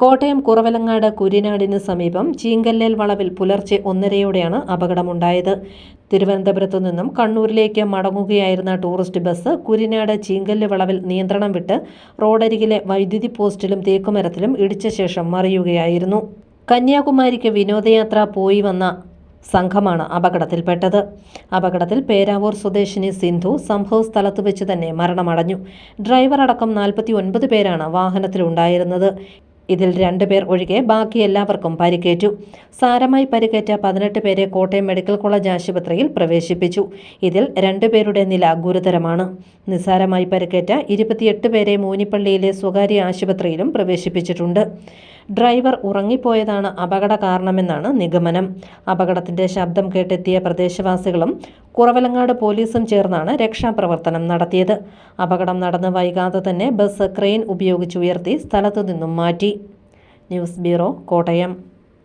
കോട്ടയം കുറവലങ്ങാട് കുരിനാടിന് സമീപം ചീങ്കല്ലേൽ വളവിൽ പുലർച്ചെ ഒന്നരയോടെയാണ് അപകടമുണ്ടായത്. തിരുവനന്തപുരത്തു നിന്നും കണ്ണൂരിലേക്ക് മടങ്ങുകയായിരുന്ന ടൂറിസ്റ്റ് ബസ് കുരിനാട് ചീങ്കല്ല് വളവിൽ നിയന്ത്രണം വിട്ട് റോഡരികിലെ വൈദ്യുതി പോസ്റ്റിലും തേക്കുമരത്തിലും ഇടിച്ച ശേഷം മറിയുകയായിരുന്നു. കന്യാകുമാരിക്ക് വിനോദയാത്ര പോയി വന്ന സംഘമാണ് അപകടത്തിൽപ്പെട്ടത്. അപകടത്തിൽ പേരാവൂർ സ്വദേശിനി സിന്ധു സംഭവ സ്ഥലത്ത് വെച്ച് തന്നെ മരണമടഞ്ഞു. ഡ്രൈവർ അടക്കം നാൽപ്പത്തി ഒൻപത് പേരാണ് വാഹനത്തിലുണ്ടായിരുന്നത്. ഇതിൽ രണ്ടുപേർ ഒഴികെ ബാക്കി എല്ലാവർക്കും പരിക്കേറ്റു. സാരമായി പരിക്കേറ്റ പതിനെട്ട് പേരെ കോട്ടയം മെഡിക്കൽ കോളേജ് ആശുപത്രിയിൽ പ്രവേശിപ്പിച്ചു. ഇതിൽ രണ്ടുപേരുടെ നില ഗുരുതരമാണ്. നിസ്സാരമായി പരിക്കേറ്റ ഇരുപത്തിയെട്ട് പേരെ മൂനിപ്പള്ളിയിലെ സ്വകാര്യ ആശുപത്രിയിലും പ്രവേശിപ്പിച്ചിട്ടുണ്ട്. ഡ്രൈവർ ഉറങ്ങിപ്പോയതാണ് അപകട കാരണമെന്നാണ് നിഗമനം. അപകടത്തിന്റെ ശബ്ദം കേട്ടെത്തിയ പ്രദേശവാസികളും കുറവലങ്ങാട് പോലീസും ചേർന്നാണ് രക്ഷാപ്രവർത്തനം നടത്തിയത്. അപകടം നടന്ന് വൈകാതെ തന്നെ ബസ് ക്രെയിൻ ഉപയോഗിച്ചുയർത്തി സ്ഥലത്തു നിന്നും മാറ്റി. News bureau Kottayam.